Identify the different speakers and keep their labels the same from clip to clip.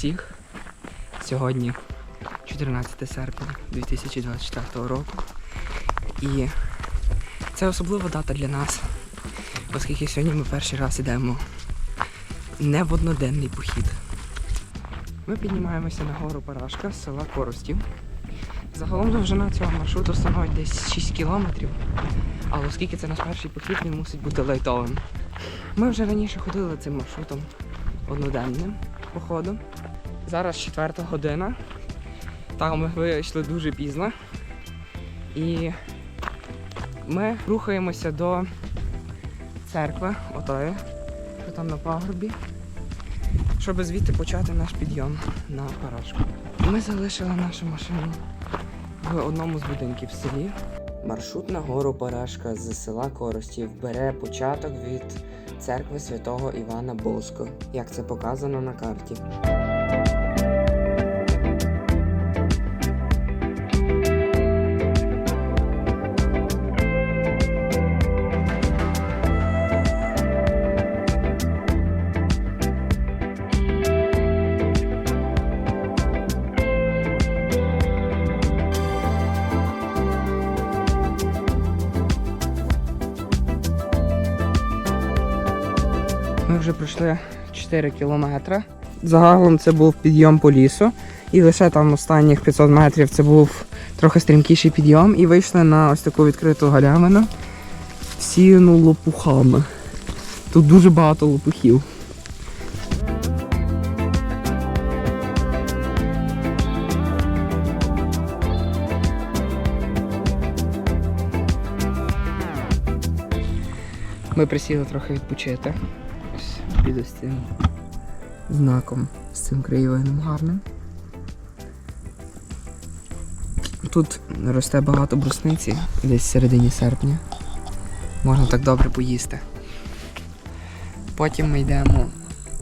Speaker 1: Всіх! Сьогодні 14 серпня 2024 року. І це особлива дата для нас, оскільки сьогодні ми перший раз йдемо не в одноденний похід. Ми піднімаємося на гору Парашка з села Коростів. Загалом довжина цього маршруту становить десь 6 кілометрів, але оскільки це наш перший похід, він мусить бути лайтовим. Ми вже раніше ходили цим маршрутом одноденним походом. Зараз четверта година. Так, ми вийшли дуже пізно. І ми рухаємося до церкви, отої, що там на пагорбі, щоб звідти почати наш підйом на парашку. Ми залишили нашу машину в одному з будинків в селі. Маршрут на гору Парашка з села Коростів бере початок від церкви святого Івана Боско, як це показано на карті. Вже пройшли 4 кілометри. Загалом це був підйом по лісу. І лише там останніх 500 метрів це був трохи стрімкіший підйом. І вийшли на ось таку відкриту галявину, всіяну лопухами. Тут дуже багато лопухів. Ми присіли трохи відпочити. Ось під ось цим знаком з цим краєвидом гарним. Тут росте багато брусниці десь в середині серпня. Можна так добре поїсти. Потім ми йдемо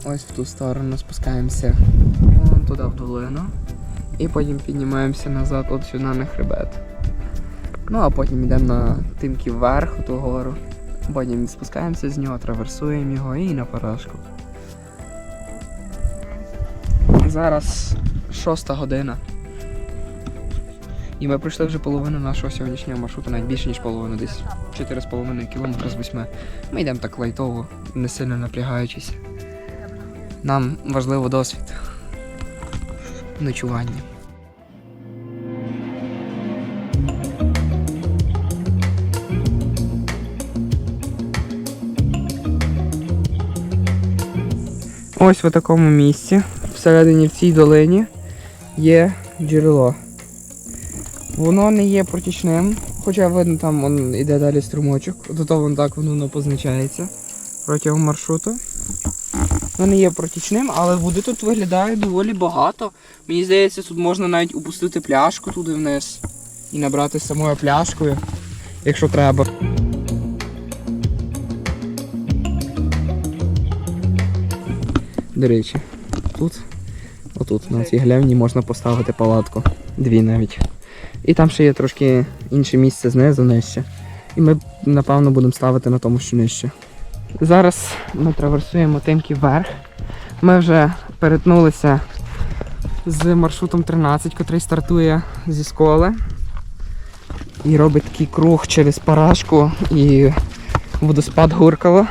Speaker 1: ось в ту сторону, спускаємося вон туди в долину. І потім піднімаємося назад от сюди на хребет. Ну а потім йдемо на тимки вверх у ту гору. Потім спускаємося з нього, траверсуємо його і на поражку. Зараз шоста година. І ми пройшли вже половину нашого сьогоднішнього маршруту, навіть більше, ніж половину, десь 4,5 кілометри з 8. Ми йдемо так лайтово, не сильно напрягаючись. Нам важливо досвід ночування. Ось в такому місці, всередині в цій долині, є джерело. Воно не є протічним, хоча видно, там вон іде далі струмочок. До того вон так воно позначається протягом маршруту. Воно не є протічним, але води тут виглядає доволі багато. Мені здається, тут можна навіть опустити пляшку туди вниз і набрати самою пляшкою, якщо треба. До речі, тут, отут, на цій глявні можна поставити палатку. Дві навіть. І там ще є трошки інше місце знизу нижче. І ми, напевно, будемо ставити на тому, що нижче. Зараз ми траверсуємо тимки вверх. Ми вже перетнулися з маршрутом 13, котрий стартує зі сколи. І робить такий круг через парашку і водоспад Гуркало.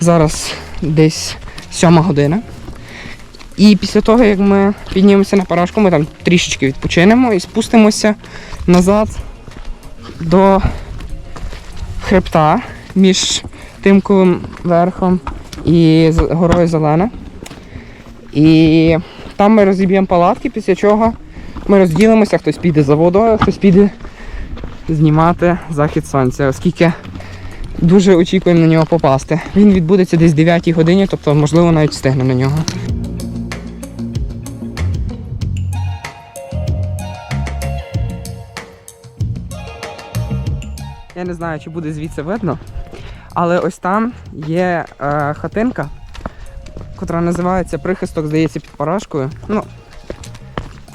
Speaker 1: Зараз десь сьома година. І після того, як ми піднімемося на парашку, ми там трішечки відпочинемо і спустимося назад до хребта між Тимковим верхом і горою Зелена. І там ми розіб'ємо палатки, після чого ми розділимося, хтось піде за водою, хтось піде знімати захід сонця, оскільки дуже очікуємо на нього попасти. Він відбудеться десь 9 годині, тобто можливо навіть встигне на нього. Я не знаю, чи буде звідси видно, але ось там є е, хатинка, котра називається прихисток, здається, під парашкою. Ну,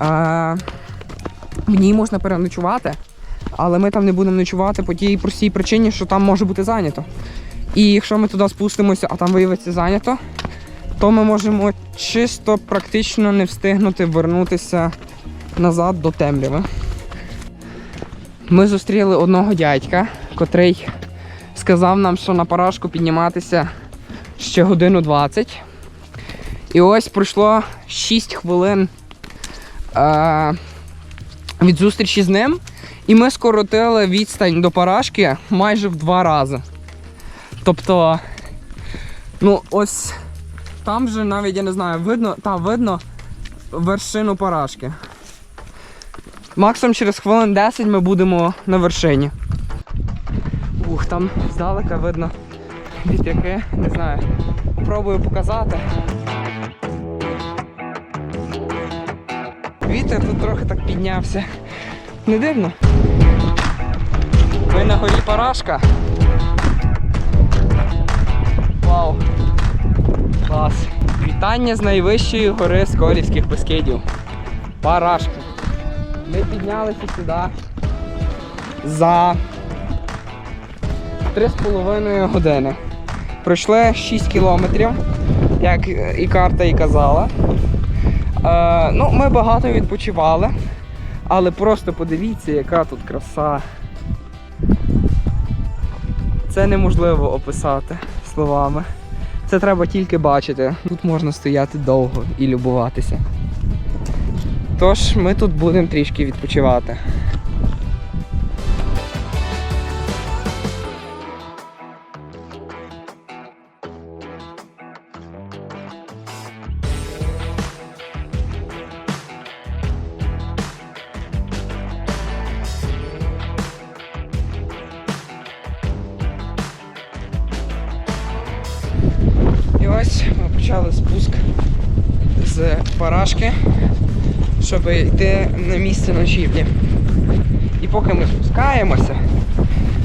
Speaker 1: е, в ній можна переночувати, але ми там не будемо ночувати по тій простій причині, що там може бути зайнято. І якщо ми туди спустимося, а там виявиться зайнято, то ми можемо чисто практично не встигнути вернутися назад до темряви. Ми зустріли одного дядька, котрий сказав нам, що на парашку підніматися ще годину 20. І ось пройшло 6 хвилин е- від зустрічі з ним, і ми скоротили відстань до парашки майже в два рази. Тобто, ну ось там вже навіть я не знаю, видно, та видно вершину парашки. Максимум через хвилин 10 ми будемо на вершині. Ух, там здалека видно вітряки, не знаю. Попробую показати. Вітер тут трохи так піднявся. Не дивно. Ми на горі Парашка. Вау. Клас. Вітання з найвищої гори Сколівських Бескидів. Парашка. Ми піднялися сюди за 3,5 години. Пройшли 6 кілометрів, як і карта і казала. Е, ну, ми багато відпочивали, але просто подивіться, яка тут краса. Це неможливо описати словами. Це треба тільки бачити. Тут можна стояти довго і любуватися. Тож ми тут будемо трішки відпочивати. І ось ми почали спуск з парашки, щоб йти на місце ночівлі. І поки ми спускаємося,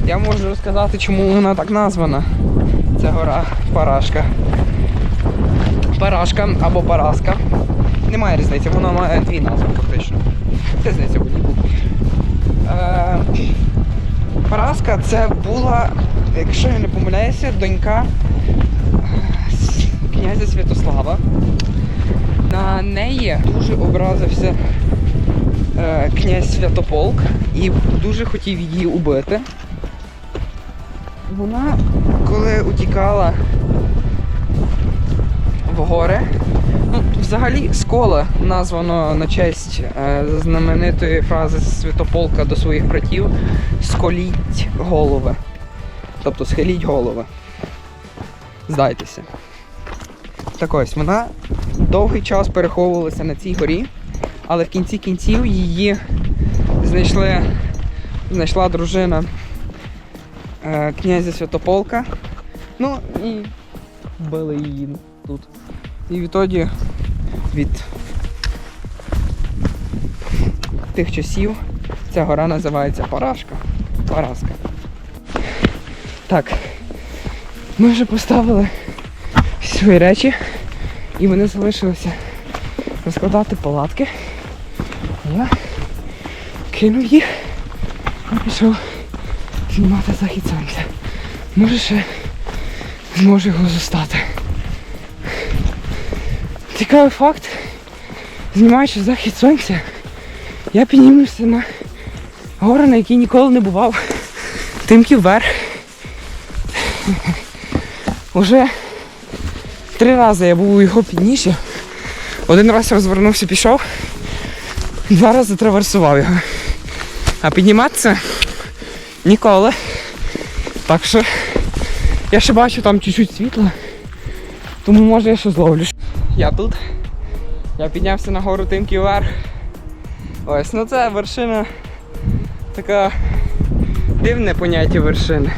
Speaker 1: я можу розказати, чому вона так названа. Ця гора Парашка. Парашка або Параска. Немає різниці, вона має дві назви фактично. Різниця в букві. Е, Параска це була, якщо я не помиляюся, донька князя Святослава. На неї дуже образився е, князь Святополк і дуже хотів її убити. Вона, коли утікала в гори, ну, взагалі скола названо на честь е, знаменитої фрази Святополка до своїх братів сколіть голови. Тобто схиліть голови. Здайтеся. Так ось, вона довгий час переховувалася на цій горі, але в кінці кінців її знайшли, знайшла дружина е, князя Святополка. Ну і вбили її тут. І відтоді від тих часів ця гора називається Парашка. Параска. Так. Ми вже поставили свої речі і вони залишилися розкладати палатки. Я кинув їх і пішов знімати захід сонця. Може ще зможу його застати. Цікавий факт, знімаючи захід сонця, я піднімуся на гору, на якій ніколи не бував. Тимків вверх. Уже три рази я був у його підніжжі. Один раз розвернувся, пішов, два рази траверсував його. А підніматися ніколи. Так що я ще бачу там чуть-чуть світла, тому може я ще зловлю. Я тут. Я піднявся на гору вверх. Ось, ну це вершина така дивне поняття вершини.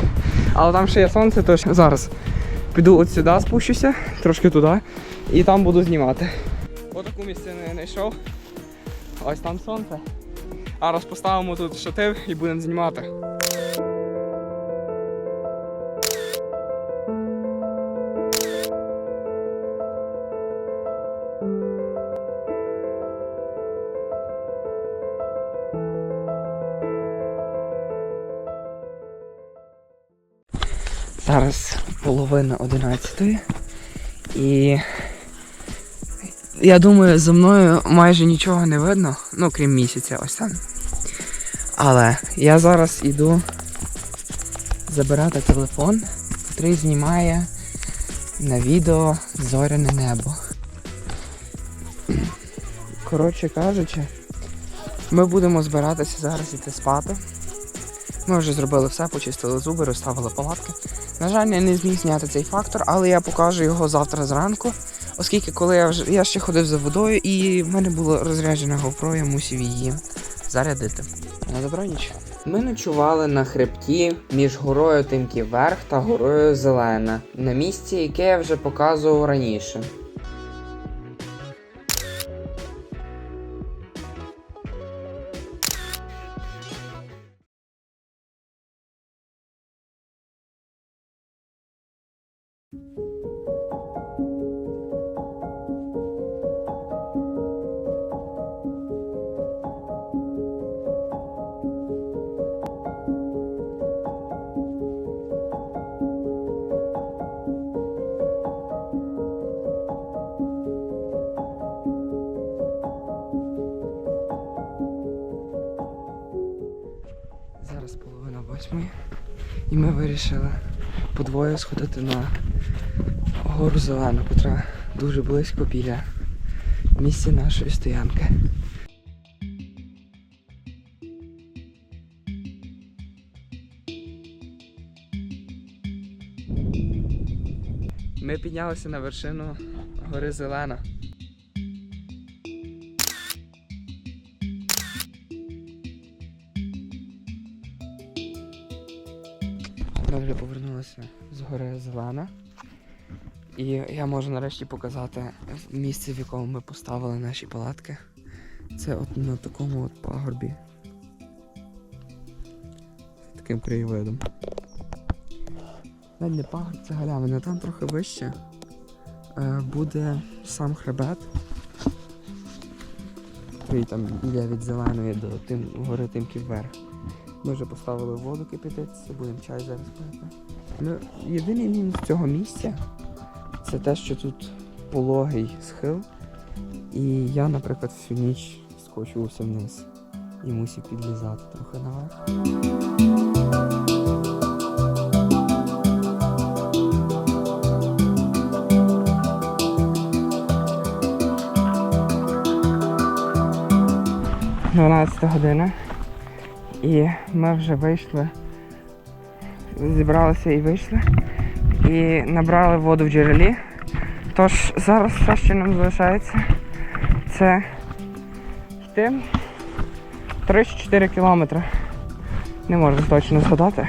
Speaker 1: Але там ще є сонце, тож зараз піду от сюди, спущуся, трошки туди, і там буду знімати. Отаку місцину я знайшов. Ось там сонце. А раз поставимо тут штатив і будемо знімати. Зараз половина одинадцятої. І Я думаю, за мною майже нічого не видно, ну крім місяця, ось там. Але я зараз іду забирати телефон, який знімає на відео зоряне небо. Коротше кажучи, ми будемо збиратися зараз іти спати. Ми вже зробили все, почистили зуби, розставили палатки. На жаль, я не зміг зняти цей фактор, але я покажу його завтра зранку, оскільки коли я вже я ще ходив за водою і в мене було розряджена GoPro, я мусив її зарядити. На добраніч. Ми ночували на хребті між горою Тимків та горою Зелена, на місці, яке я вже показував раніше. Зараз половина восьмої. І ми вирішили подвоє сходити на гору Зелену, котра дуже близько біля місця нашої стоянки. Ми піднялися на вершину гори Зелена. Ми вже повернулися з гори Зелена. І я можу нарешті показати місце, в якому ми поставили наші палатки. Це от на такому от пагорбі. З таким краєвидом. Навіть не пагорб, це галявина, там трохи вище е, буде сам хребет. Там йде від зеленої до тим, гори Тимків вверх. Ми вже поставили воду кипятитися, будемо чай зараз пити. Ну, єдиний мінус цього місця це те, що тут пологий схил. І я, наприклад, всю ніч скочувався вниз і мусив підлізати трохи наверх. Дванадцята година. І ми вже вийшли, зібралися і вийшли. І набрали воду в джерелі. Тож зараз все, що нам залишається, це йти 3-4 кілометри. Не можу точно згадати.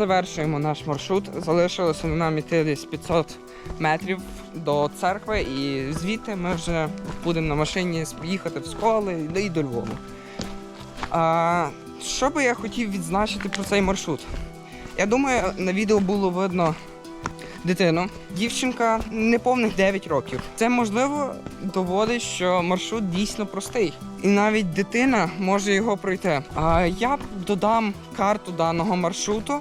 Speaker 1: Завершуємо наш маршрут. Залишилося нам іти десь 500 метрів до церкви, і звідти ми вже будемо на машині їхати в школи і до Львову. А, що би я хотів відзначити про цей маршрут? Я думаю, на відео було видно дитину. Дівчинка неповних 9 років. Це можливо доводить, що маршрут дійсно простий. І навіть дитина може його пройти. А я додам карту даного маршруту.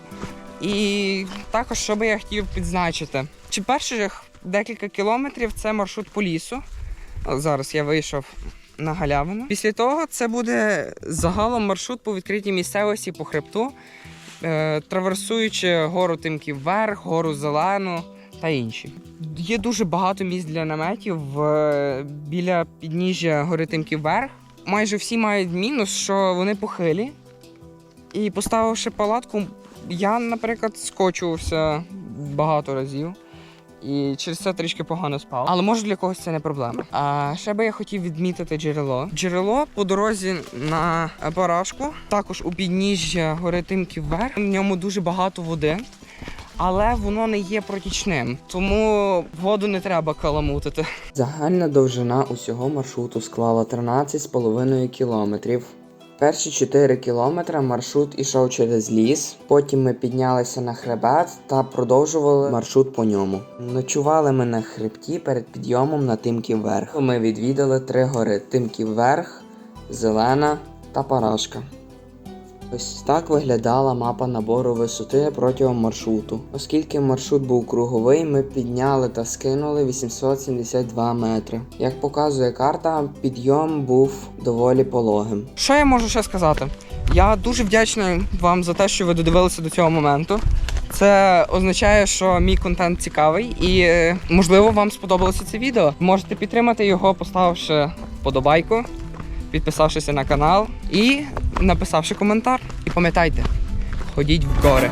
Speaker 1: І також, що би я хотів підзначити. Чи перших декілька кілометрів це маршрут по лісу. Зараз я вийшов на галявину. Після того це буде загалом маршрут по відкритій місцевості по хребту, траверсуючи гору Тимків Верх, гору Зелену та інші. Є дуже багато місць для наметів е, біля підніжжя гори Тимків Верх. Майже всі мають мінус, що вони похилі. І поставивши палатку, я, наприклад, скочувався багато разів. І через це трішки погано спав. Але може для когось це не проблема. А ще би я хотів відмітити джерело. Джерело по дорозі на барашку, також у підніжжя гори Тимків вверх. В ньому дуже багато води, але воно не є протічним, тому воду не треба каламутити. Загальна довжина усього маршруту склала 13,5 кілометрів. Перші 4 кілометри маршрут ішов через ліс. Потім ми піднялися на хребет та продовжували маршрут по ньому. Ночували ми на хребті перед підйомом на Тимків верх. Ми відвідали три гори: Тимків верх, Зелена та Парашка. Ось так виглядала мапа набору висоти протягом маршруту. Оскільки маршрут був круговий, ми підняли та скинули 872 метри. Як показує карта, підйом був доволі пологим. Що я можу ще сказати? Я дуже вдячний вам за те, що ви додивилися до цього моменту. Це означає, що мій контент цікавий і е, можливо вам сподобалося це відео. Можете підтримати його, поставивши вподобайку, підписавшись на канал і написавши коментар. І пам'ятайте, ходіть в гори.